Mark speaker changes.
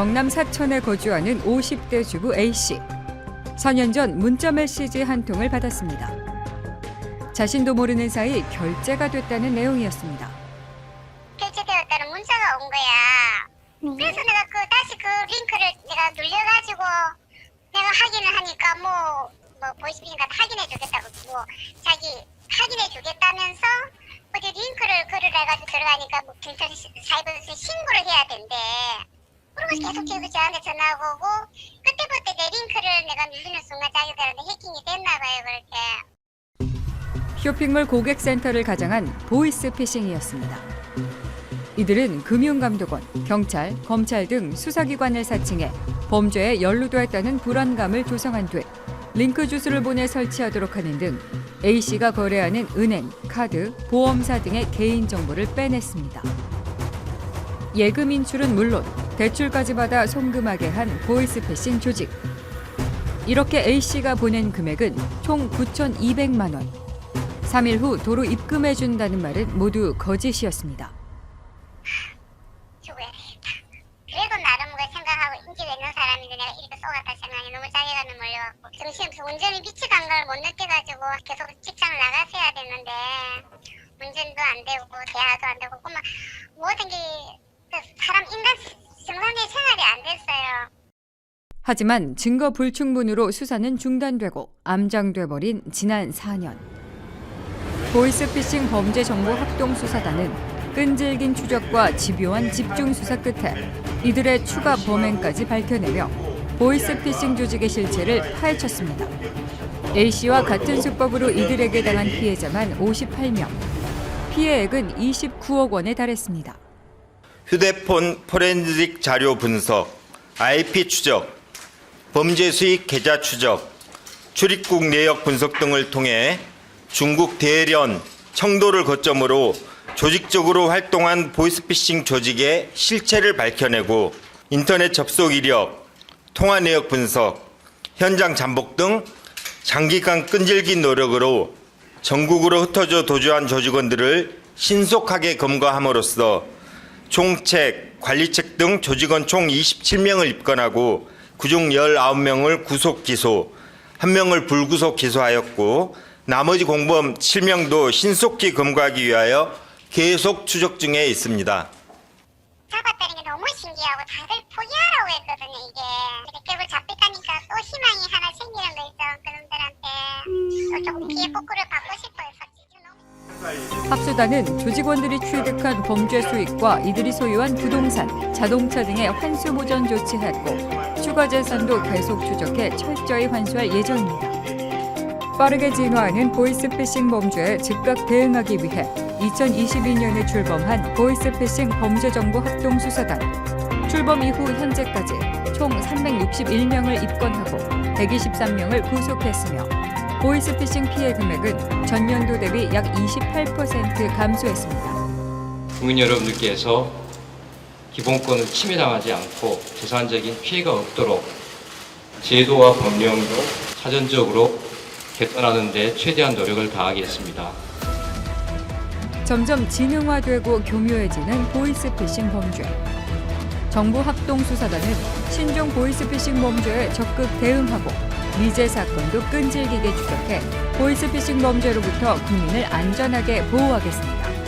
Speaker 1: 경남 사천에 거주하는 50대 주부 A씨. 4년 전 문자 메시지 한 통을 받았습니다. 자신도 모르는 사이 결제가 됐다는 내용이었습니다.
Speaker 2: 결제되었다는 문자가 온 거야. 그래서 내가 그 다시 그 링크를 내가 눌려가지고 내가 확인을 하니까 뭐, 뭐 보시니까 확인해 주겠다고 뭐 자기 확인해 주겠다면서 어디 링크를 글을 해가지고 들어가니까 뭐 경찰 사이버에서 신고를 해야 된대. 그러고 계속 계속 저한테 전화가 오고 그때부터 내 링크를 내가 누르는 순간 자기들한테 해킹이 됐나 봐요 그렇게.
Speaker 1: 쇼핑몰 고객센터를 가장한 보이스 피싱이었습니다. 이들은 금융감독원, 경찰, 검찰 등 수사기관을 사칭해 범죄에 연루되었다는 불안감을 조성한 뒤 링크 주소를 보내 설치하도록 하는 등 A씨가 거래하는 은행, 카드, 보험사 등의 개인 정보를 빼냈습니다. 예금 인출은 물론 대출까지 받아 송금하게 한 보이스피싱 조직. 이렇게 A씨가 보낸 금액은 총 9,200만 원. 3일 후 도로 입금해 준다는 말은 모두 거짓이었습니다.
Speaker 2: 그래도 나름 그 생각하고 인기가 있는 사람인데 내가 이렇게 쏘갔다 생각이 너무 자괴감이 몰려갖고 정신없이 운전이 미치단 걸못 느껴가지고 계속 직장을 나가서야 됐는데 운전도 안 되고 대화도 안 되고 그만 모든 게그 사람 인간 정상적인 생활이 안 됐어요.
Speaker 1: 하지만 증거 불충분으로 수사는 중단되고 암장돼 버린 지난 4년. 보이스피싱 범죄 정보 합동 수사단은 끈질긴 추적과 집요한 집중 수사 끝에 이들의 추가 범행까지 밝혀내며 보이스피싱 조직의 실체를 파헤쳤습니다. A 씨와 같은 수법으로 이들에게 당한 피해자만 58명. 피해액은 29억 원에 달했습니다.
Speaker 3: 휴대폰 포렌식 자료 분석, IP 추적, 범죄 수익 계좌 추적, 출입국 내역 분석 등을 통해 중국 대련, 청도를 거점으로 조직적으로 활동한 보이스피싱 조직의 실체를 밝혀내고 인터넷 접속 이력, 통화 내역 분석, 현장 잠복 등 장기간 끈질긴 노력으로 전국으로 흩어져 도주한 조직원들을 신속하게 검거함으로써 총책, 관리책 등 조직원 총 27명을 입건하고 그중 19명을 구속 기소, 1명을 불구속 기소하였고 나머지 공범 7명도 신속히 검거하기 위하여 계속 추적 중에 있습니다.
Speaker 2: 잡았다는 게 너무 신기하고 다들 포기하라고 했거든요 이게. 결국 잡혔다니까 또 희망이 하나 생기는 거 있죠 그놈들한테. 또 조금 피해 복구를 받고 싶어요
Speaker 1: 합수단은 조직원들이 취득한 범죄 수익과 이들이 소유한 부동산, 자동차 등의 환수 보전 조치했고 추가 재산도 계속 추적해 철저히 환수할 예정입니다. 빠르게 진화하는 보이스피싱 범죄에 즉각 대응하기 위해 2022년에 출범한 보이스피싱 범죄정보 합동수사단. 출범 이후 현재까지 총 361명을 입건하고 123명을 구속했으며 보이스피싱 피해 금액은 전년도 대비 약 28% 감소했습니다.
Speaker 4: 국민 여러분들께서 기본권을 침해당하지 않고 재산적인 피해가 없도록 제도와 법령도 사전적으로 개선하는 데 최대한 노력을 다하겠습니다.
Speaker 1: 점점 진흥화되고 교묘해지는 보이스피싱 범죄. 정부 합동수사단은 신종 보이스피싱 범죄에 적극 대응하고 미제 사건도 끈질기게 추적해 보이스피싱 범죄로부터 국민을 안전하게 보호하겠습니다.